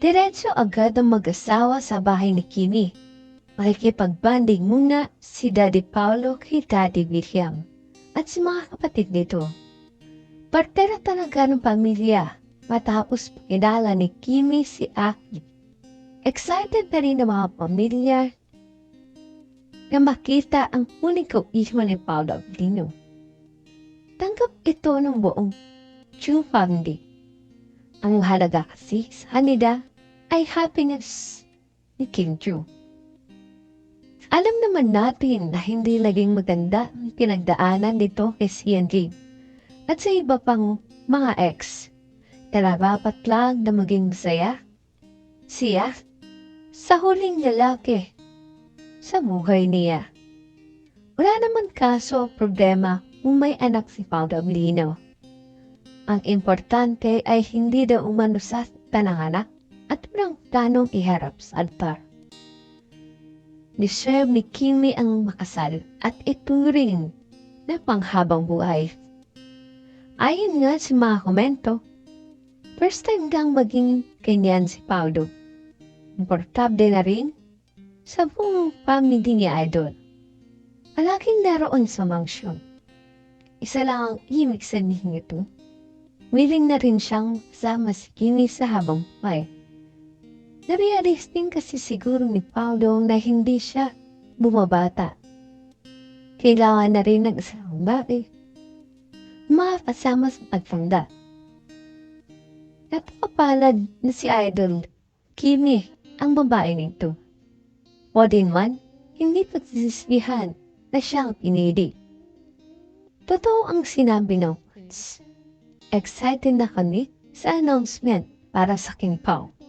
Diretso agad ang mag-asawa sa bahay ni Kimi. Makikipagbanding muna si Daddy Paolo kay Daddy William at si mga kapatid nito. Parte na talaga ng pamilya matapos pakilala ni Kimi si Aki. Excited na rin ang mga pamilya na makita ang uniko ismo ni Paolo Avelino. Tanggap ito ng buong Chu family. Ang halaga kasi sa kanila ay happiness ni King Chu. Alam naman natin na hindi naging maganda ang pinagdaanan nito kay CNG at sa iba pang mga ex. Karapat lang na maging masaya. Siya sa huling lalaki sa buhay niya. Wala naman kaso problema kung may anak si Paolo Avelino. Ang importante ay hindi daw umano sa tananganak at walang planong iharap sa altar. Deserve ni Kimi ang makasal at ituring na panghabang buhay. Ayon nga sa mga komento, first time gang maging ganyan si Paulo. Komportable na rin sa buong family ni Idol. Palaging naroon sa mansyon. Isa lang ang ibig sabihin nito. Willing na rin siyang sama si Kimi sa habang buhay. Narealize din kasi siguro ni Paulo na hindi siya bumabata. Kailangan na rin ng isang babae. Makakasama sa pagtanda. Napakapalad na si Idol, Kimi, ang babae nito. More than one, hindi pagsisisihan na siyang pinili. Totoo ang sinabi ng Prince. Excited na kami sa announcement para sa King Pao.